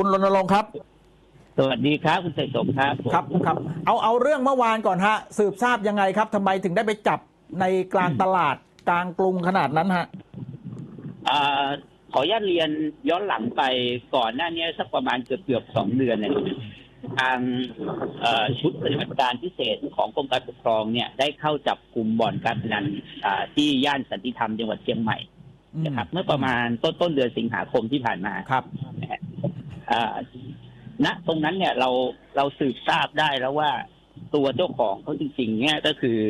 คุณรณรงค์ครับ สวัสดีครับ คุณเสกสมครับผมครับครับ เอาเอาเรื่องเมื่อวานก่อนฮะ สืบทราบยังไงครับทำไมถึงได้ไปจับในกลางตลาดกลางกรุงขนาดนั้นฮะอ่าขออนุญาตเรียนย้อนหลังไปก่อนหน้านี้สักประมาณเกือบเกือบๆสองเดือนเนี่ยทางเอ่อชุดปฏิบัติการพิเศษของกรมการปกครองเนี่ยได้เข้าจับกลุ่มบ่อนการพนันอ่าที่ย่านสันติธรรมจังหวัดเชียงใหม่นะครับเมื่อประมาณต้นต้นเดือนสิงหาคมที่ผ่านมาครับอ่า ณตรงนั้นเนี่ยเราเราสืบทราบได้แล้วว่าตัวเจ้าของเขาจริงๆเนี่ยก็คือ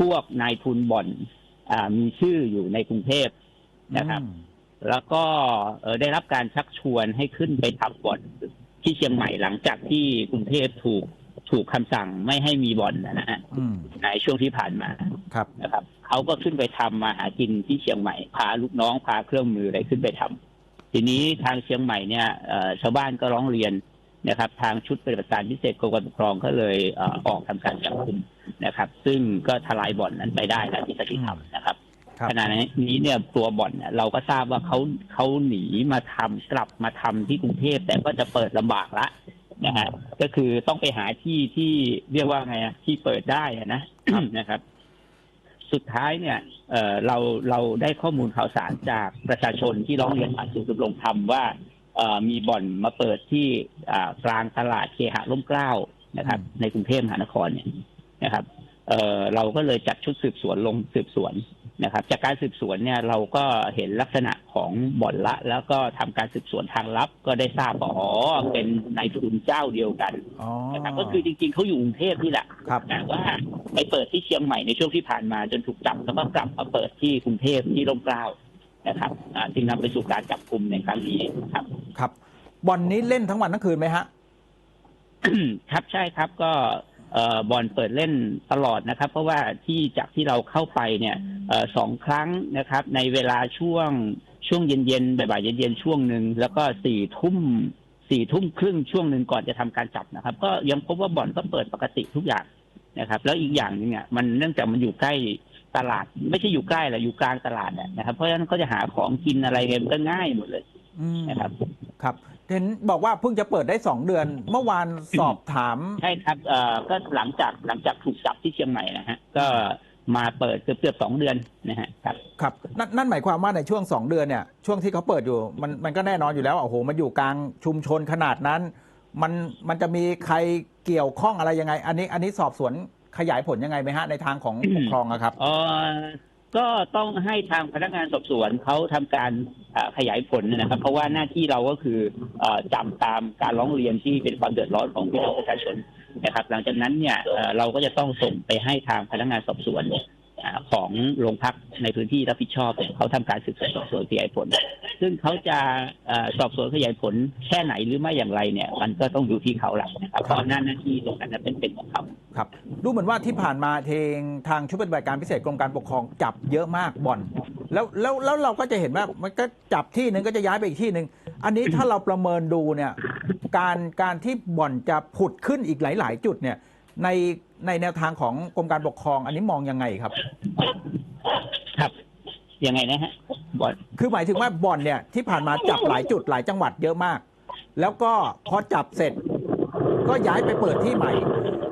พวกนายทุนบ่อนอ่ามีชื่ออยู่ในกรุงเทพนะครับ แล้วก็เอ่อได้รับการชักชวนให้ขึ้นไปทำบ่อนที่เชียงใหม่หลังจากที่กรุงเทพถูกถูกคำสั่งไม่ให้มีบ่อนนะฮะอืมในช่วงที่ผ่านมาครับนะครับเขาก็ขึ้นไปทำมาหากินที่เชียงใหม่ พาลูกน้องพาเครื่องมืออะไรขึ้นไปทำ ทีนี้ทางเชียงใหม่เนี่ยเอ่อชาวบ้านก็ร้องเรียนนะครับ ทางชุดปฏิบัติการพิเศษกรมการปกครองก็เลยเอ่อออกทำการจับกุมนะครับ ซึ่งก็ทลายบ่อนนั้นไปได้แล้วที่สติธรรมนะครับครับขณะนี้เนี่ยตัวบ่อนเนี่ยเราก็ทราบว่าเขาเขาหนีมาทำกลับมาทำที่กรุงเทพแต่ก็จะเปิดลำบากละนะฮะก็คือต้องไปหาที่ที่เรียกว่าไงอะที่เปิดได้อะนะนะครับ สุดท้ายเนี่ยเอ่อเราเราได้ข้อมูลข่าวสารจากประชาชนที่ร้องเรียนผ่านศูนย์ดำรงธรรมว่าเอ่อมีบ่อนมาเปิดที่อ่ากลางตลาดเคหะร่มเกล้านะครับ ในกรุงเทพมหานครเนี่ยนะครับเอ่อเราก็เลยจัดชุดสืบสวนลงสืบสวน นะครับ จากการสืบสวนเนี่ยเราก็เห็นลักษณะของบ่อนละ แล้วก็ทำการสืบสวนทางลับ ก็ได้ทราบว่าอ๋อเป็นนายทุนเจ้าเดียวกันอ๋อนะครับก็คือจริงๆเขาอยู่กรุงเทพนี่แหละครับแต่ว่าไปเปิดที่เชียงใหม่ในช่วงที่ผ่านมาจนถูกจับแล้วก็กลับมาเปิดที่กรุงเทพที่ร่มเกล้านะครับอ่าจึงนำไปสู่การจับกลุ่มในครั้งนี้ครับ ครับบ่อนนี้เล่นทั้งวันทั้งคืนไหมฮะครับใช่ครับก็เอ่อ บอลเปิดเล่นตลอดนะครับ เพราะว่าที่จากที่เราเข้าไปเนี่ยเอ่อสองครั้งนะครับ ในเวลาช่วงช่วงเย็นๆบ่ายๆเย็นๆช่วงหนึ่งแล้วก็สี่ทุ่มสี่ทุ่มครึ่งช่วงหนึ่งก่อนจะทำการจับนะครับ ก็ยังพบว่าบ่อนก็เปิดปกติทุกอย่างนะครับ แล้วอีกอย่างหนึงอะมันเนื่องจากมันอยู่ใกล้ตลาด ไม่ใช่อยู่ใกล้แหละอยู่กลางตลาดอะนะครับ เพราะฉะนั้นก็จะหาของกินอะไรเนี่ยมันก็ง่ายหมดเลยอืมนะครับ ครับ เห็นบอกว่าเพิ่งจะเปิดได้สองเดือน เมื่อวานสอบถาม ใช่ครับเอ่อก็หลังจากหลังจากถูกจับที่เชียงใหม่นะฮะก็มาเปิดเกือบเกือบสองเดือนนะฮะครับครับนั่นนั่นหมายความว่าในช่วงสองเดือนเนี่ยช่วงที่เขาเปิดอยู่มันมันก็แน่นอนอยู่แล้วโอ้โหมันอยู่กลางชุมชนขนาดนั้น มันมันจะมีใครเกี่ยวข้องอะไรยังไง อันนี้อันนี้สอบสวนขยายผลยังไงไหมฮะในทางของปกครองอะครับ เอ่อ ก็ต้องให้ทางพนักงานสอบสวนเขาทำการขยายผลนะครับ เพราะว่าหน้าที่เราก็คือจับตามการร้องเรียนที่เป็นความเดือดร้อนของพี่น้องประชาชนนะครับ หลังจากนั้นเนี่ยเราก็จะต้องส่งไปให้ทางพนักงานสอบสวนของโรงพักในพื้นที่รับผิดชอบเนี่ยเขาทำการสืบสวนสอบสวนขยายผล ซึ่งเขาจะสอบสวนขยายผลแค่ไหนหรือไม่อย่างไรเนี่ย มันก็ต้องอยู่ที่เขาแหละนะครับเพราะหน้าหน้าที่ตรงนั้นนะเป็นเป็นของเขา ครับดูเหมือนว่าที่ผ่านมาเทงทางชุดปฏิบัติการพิเศษกรมการปกครองจับเยอะมากบ่อน แล้วแล้วแล้วเราก็จะเห็นว่ามันก็จับที่หนึ่งก็จะย้ายไปอีกที่หนึ่งอันนี้ถ้าเราประเมินดูเนี่ยการการที่บ่อนจะผุดขึ้นอีกหลาย ๆ จุดเนี่ยในในแนวทางของกรมการปกครอง อันนี้มองยังไงครับ ครับยังไงนะฮะบอลคือหมายถึงว่าบ่อนเนี่ยที่ผ่านมาจับหลายจุดหลายจังหวัดเยอะมาก แล้วก็พอจับเสร็จ ก็ย้ายไปเปิดที่ใหม่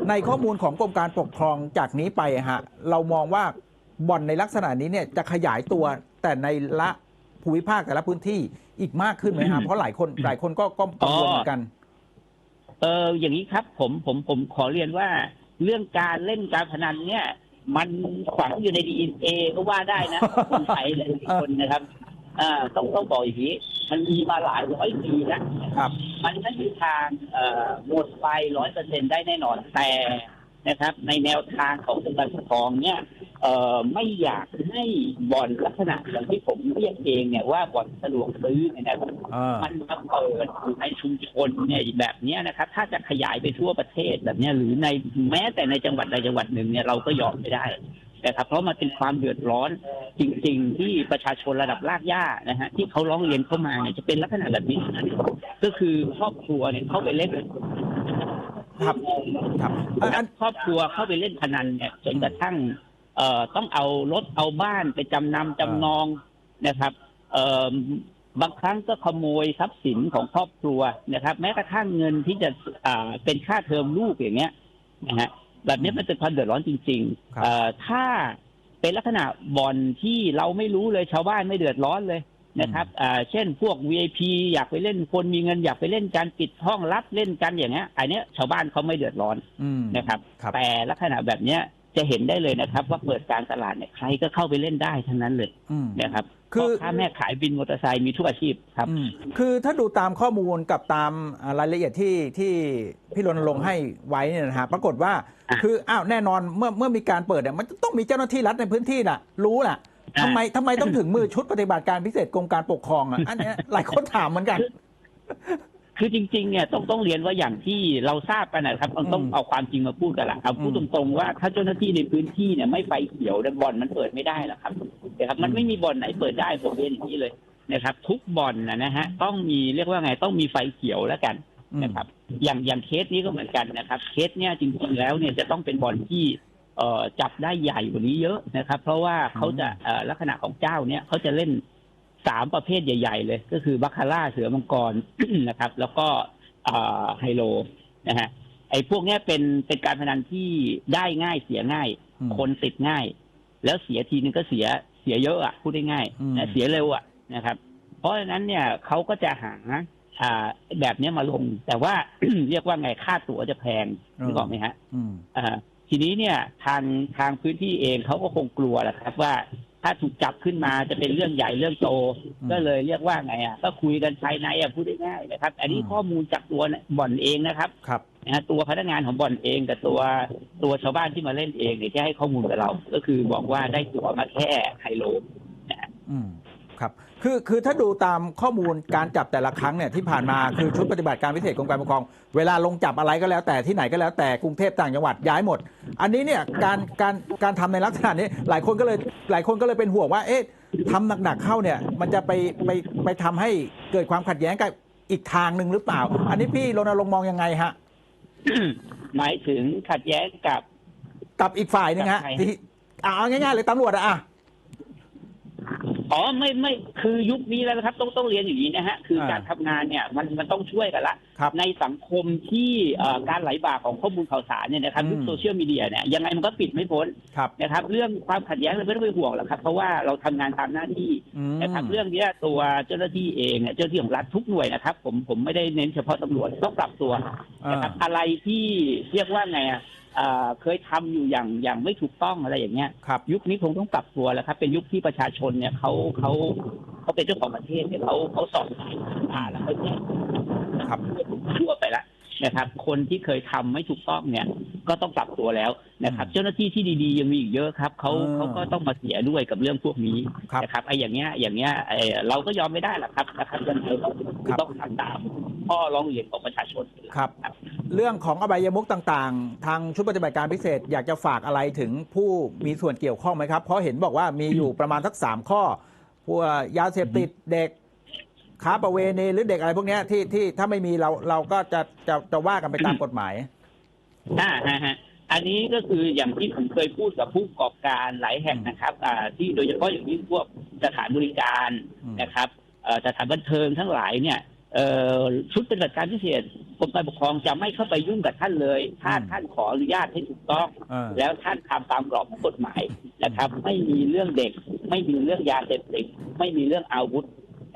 ในข้อมูลของกรมการปกครองจากนี้ไปฮะเรามองว่าบ่อนในลักษณะนี้เนี่ยจะขยายตัวแต่ในละภูมิภาคแต่ละพื้นที่อีกมากขึ้นไหมฮะเพราะหลายคนหลายคนก็ก็กังวลเหมือนกัน เอออย่างนี้ครับ ผมผมผมขอเรียนว่า เรื่องการเล่นการพนันเนี่ย มันฝังอยู่ในดีเอ็นเอก็ว่าได้นะคนไทยหลายๆคนนะครับอ่าต้องต้องบอกอย่างนี้ มันมีมาหลายร้อยปีแล้วครับ มันไม่มีทางเอ่อหมดไปร้อยเปอร์เซ็นได้แน่นอนแต่นะครับ ในแนวทางของกรมการปกครองเนี่ยเอ่อไม่อยากให้บ่อนลักษณะอย่างที่ผมเรียกเองเนี่ยว่าบ่อนสะดวกซื้อเนี่ยนะครับเออมันมาเปิดอยู่ในชุมชนเนี่ยแบบเนี้ยนะครับ ถ้าจะขยายไปทั่วประเทศแบบเนี้ยหรือในแม้แต่ในจังหวัดใดจังหวัดหนึ่งเนี่ยเราก็ยอมไม่ได้นะครับเพราะมันเป็นความเดือดร้อน จริง ๆ ที่ประชาชนระดับรากหญ้านะฮะที่เขาร้องเรียนเข้ามาเนี่ยจะเป็นลักษณะแบบนี้นะก็คือครอบครัวเนี่ยเข้าไปเล่นครับครับเอ่ออันครอบครัวเข้าไปเล่นพนันเนี่ยจนกระทั่งเอ่อต้องเอารถเอาบ้านไปจำนำจำนองนะครับ เอ่อบางครั้งก็ขโมยทรัพย์สินของครอบครัวนะครับ แม้กระทั่งเงินที่จะอ่าเป็นค่าเทอมลูกอย่างเงี้ยนะฮะแบบนี้มันเป็นความเดือดร้อนจริงครับๆเอ่อถ้า เป็นลักษณะบ่อนที่เราไม่รู้เลยชาวบ้านไม่เดือดร้อนเลยนะครับอ่าเช่นพวก VIP อยากไปเล่นคนมีเงินอยากไปเล่นการปิดห้องรับเล่นกันอย่างเงี้ยอันเนี้ยชาวบ้านเขาไม่เดือดร้อนอืมนะครับครับแต่ลักษณะแบบเนี้ยจะเห็นได้เลยนะครับ ว่าเปิดการตลาดเนี่ยใครก็เข้าไปเล่นได้ทั้งนั้นเลยอืมนะครับ คือพ่ค้าแม่ขายบินมอเตอร์ไซค์มีทุกอาชีพครับ อืมคือถ้าดูตามข้อมูลกับตามอ่ารายละเอียดที่ที่พี่รณรงค์ให้ไว้เนี่ยนะฮะปรากฏว่า อะคืออ้าวแน่นอนเมื่อเมื่อมีการเปิดเนี่ยมันต้องมีเจ้าหน้าที่รัฐในพื้นที่น่ะ รู้น่ะอะ ทำไมทำไมต้องถึงมือชุดปฏิบัติการพิเศษกรมการปกครองอะอันเนี้ยหลายคนถามเหมือนกัน คือจริงๆเนี่ยต้องต้องเรียนว่าอย่างที่เราทราบกันนะครับต้องต้องอืมเอาความจริงมาพูดกันละเอาพูดอืตมรงๆว่าถ้าเจ้าหน้าที่ในพื้นที่เนี่ยไม่ไฟเขียวเนี่ยบ่อนมันเปิดไม่ได้หรอกครับนะครับมันไม่มีบ่อนไหนเปิดได้ผมเรียนอย่างนี้เลยนะครับ ทุกบ่อนนะนะฮะต้องมีเรียกว่าไงต้องมีไฟเขียวแล้วกันอืมนะครับ อย่างอย่างเคสนี้ก็เหมือนกันนะครับ เคสเนี่ยจริงๆแล้วเนี่ยจะต้องเป็นบ่อนที่เอ่อจับได้ใหญ่กว่านี้เยอะนะครับ เพราะว่าเขาจะเอ่อลักษณะของเจ้าเนี่ยเขาจะเล่น สามประเภทใหญ่ ๆ เลย ก็คือบัคคาร่าเสือมังกรนะครับ แล้วก็เอ่อไฮโลนะฮะไอ้พวกเนี้ยเป็นเป็นการพนันที่ได้ง่ายเสียง่ายอืมคนติดง่าย แล้วเสียทีนึงก็เสียเสียเยอะอะพูดได้ง่ายอืมนะเสียเร็วอะนะครับ เพราะฉะนั้นเนี่ยเขาก็จะหาอ่าแบบเนี้ยมาลง แต่ว่าเรียกว่าไงค่าตั๋วจะแพงนึกออกไหมฮะอืมอ่าทีนี้เนี่ยทางทางพื้นที่เองเขาก็คงกลัวแหละครับว่า ถ้าถูกจับขึ้นมาจะเป็นเรื่องใหญ่เรื่องโตอืมก็เลยเรียกว่าไงอะ ก็คุยกันภายในอะพูดได้ง่ายนะครับ อันนี้อืมข้อมูลจากตัวบ่อนเองนะครับครับนะฮะตัวพนักงานของบ่อนเองกับตัวตัวชาวบ้านที่มาเล่นเองเนี่ยที่ให้ข้อมูลกับเรา ก็คือบอกว่าได้ตั๋วมาแค่ไฮโลอืม ครับคือคือถ้าดูตามข้อมูลการจับแต่ละครั้งเนี่ยที่ผ่านมาคือชุดปฏิบัติการพิเศษกรมการปกครอง เวลาลงจับอะไรก็แล้วแต่ที่ไหนก็แล้วแต่กรุงเทพต่างจังหวัดย้ายหมด อันนี้เนี่ยการการการทำในลักษณะนี้หลายคนก็เลยหลายคนก็เลยเป็นห่วงว่าเอ๊ะทำหนักๆเข้าเนี่ยมันจะไปไปไปทำให้เกิดความขัดแย้งกับอีกทางหนึ่งหรือเปล่า อันนี้พี่รณรงค์มองยังไงฮะหมายถึงขัดแย้งกับกับอีกฝ่ายหนึงฮะกับใครที่เอาง่ายๆเลยตำรวจอะ อะอ๋อไม่ไม่คือยุคนี้แล้วนะครับ ต้องต้องเรียนอย่างนี้นะฮะคืออาการทำงานเนี่ยมันมันต้องช่วยกันละครับในสังคมที่เอ่อการไหลบ่าของข้อมูลข่าวสารเนี่ยนะครับอืมยุคโซเชียลมีเดียเนี่ยยังไงมันก็ปิดไม่พ้นครับนะครับ เรื่องความขัดแย้งเราไม่ต้องไปห่วงหรอกครับ เพราะว่าเราทำงานตามหน้าที่อืมนะครับเรื่องเนี้ยตัวเจ้าหน้าที่เองเนี่ยเจ้าหน้าที่ของรัฐทุกหน่วยนะครับ ผมผมไม่ได้เน้นเฉพาะตำรวจต้องปรับตัวนะครับอะไรที่เรียกว่าไงอะ เอ่อเคยทำอยู่อย่างอย่างไม่ถูกต้องอะไรอย่างเงี้ยครับยุคนี้คงต้องปรับตัวแล้วครับ เป็นยุคที่ประชาชนเนี่ยเขาเขาเขาเป็นเจ้าของประเทศเนี่ยเขาเขาสอนผ่านแล้วเขาแจ้งครับทั่วไปแล้ว นะครับ คนที่เคยทำไม่ถูกต้องเนี่ย ก็ต้องปรับตัวแล้วนะครับอืมเจ้าหน้าที่ที่ดีๆยังมีอีกเยอะครับเขาเออเขาก็ต้องมาเสียด้วยกับเรื่องพวกนี้ครับนะครับไอ้อย่างเงี้ยอย่างเงี้ยไอ้เราก็ยอมไม่ได้หรอกครับนะครับยังไงเราครับต้องทำตามข้อร้องเรียนของประชาชนครับ เรื่องของอบายมุกต่างๆ ทางชุดปฏิบัติการพิเศษอยากจะฝากอะไรถึงผู้มีส่วนเกี่ยวข้องไหมครับ เพราะเห็นบอกว่ามีอยู่ประมาณสักสามข้อพวกยาเสพติดเด็ก ค้าประเวณีหรือเด็กอะไรพวกเนี้ยที่ที่ถ้าไม่มีเราเราก็จะจะจะว่ากันไปตามกฎหมายอ่าฮะฮะอันนี้ก็คืออย่างที่ผมเคยพูดกับผู้ประกอบการหลายแห่งนะครับ อ่า ที่โดยเฉพาะอย่างยิ่งพวกสถานบริการอืมนะครับเอ่อสถานบันเทิงทั้งหลายเนี่ยเอ่อชุดปฏิบัติการพิเศษกรมการปกครองจะไม่เข้าไปยุ่งกับท่านเลย ถ้าท่านขออนุญาตให้ถูกต้องเออแล้วท่านทำตามกรอบของกฎหมายนะครับ ไม่มีเรื่องเด็ก ไม่มีเรื่องยาเสพติดไม่มีเรื่องอาวุธ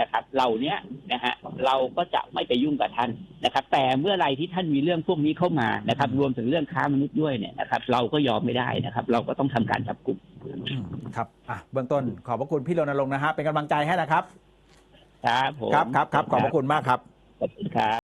นะครับเหล่าเนี้ยนะฮะเราก็จะไม่ไปยุ่งกับท่านนะครับ แต่เมื่อไหรที่ท่านมีเรื่องพวกนี้เข้ามานะครับ รวมถึงเรื่องค้ามนุษย์ด้วยเนี่ยนะครับ เราก็ยอมไม่ได้นะครับ เราก็ต้องทำการจับกลุ่มอืมครับอะเบื้องต้นขอบพระคุณพี่รณรงค์นะฮะเป็นกำลังใจให้นะครับ ครับผมครับครับครับขอบพระคุณมากครับขอบคุณครับ